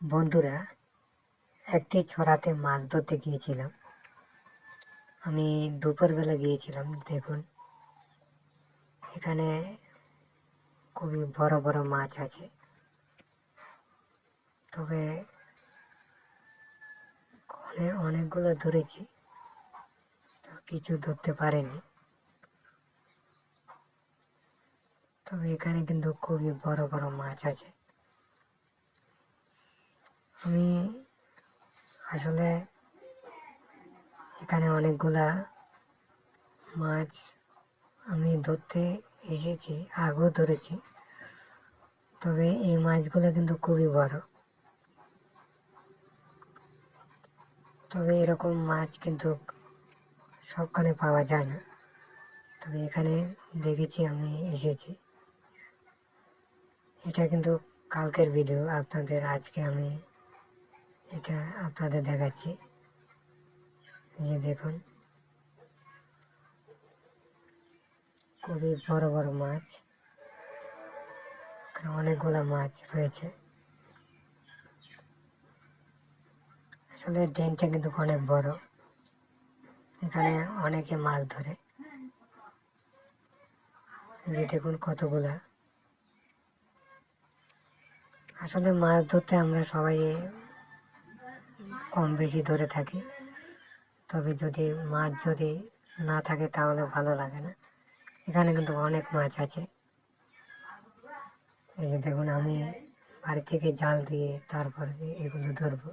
বন্ধুরা, একটি ছড়াতে মাছ ধরতে গিয়েছিলাম। আমি দুপুরবেলা গিয়েছিলাম, দেখুন। এখানে খুবই বড় বড় মাছ আছে। তবে অনেক অনেকগুলো ধরেছি, তো কিছু ধরতে পারেনি। তবে এখানে কিন্তু খুবই বড় বড় মাছ আছে। আমি আসলে এখানে অনেকগুলা মাছ আমি ধরতে এসেছি, আগেও ধরেছি। তবে এই মাছগুলো কিন্তু খুবই বড়। তবে এরকম মাছ কিন্তু সবখানে পাওয়া যায় না। তবে এখানে দেখেছি আমি এসেছি। এটা কিন্তু কালকের ভিডিও আপনাদের আজকে আমি এটা আপনাদের দেখাচ্ছি। যে দেখুন। খুবই বড় বড় মাছ। অনেকগুলো মাছ রয়েছে। আসলে ড্রেনটা কিন্তু অনেক বড়। এখানে অনেকে মাছ ধরে। যে দেখুন কতগুলা। আসলে মাছ ধরতে আমরা সবাই কম বেশি ধরে থাকি। তবে যদি মাছ যদি না থাকে তাহলে ভালো লাগে না। এখানে কিন্তু অনেক মাছ আছে। এই যে দেখুন, আমি বাড়ি থেকে জাল দিয়ে তারপরে এগুলো ধরবো।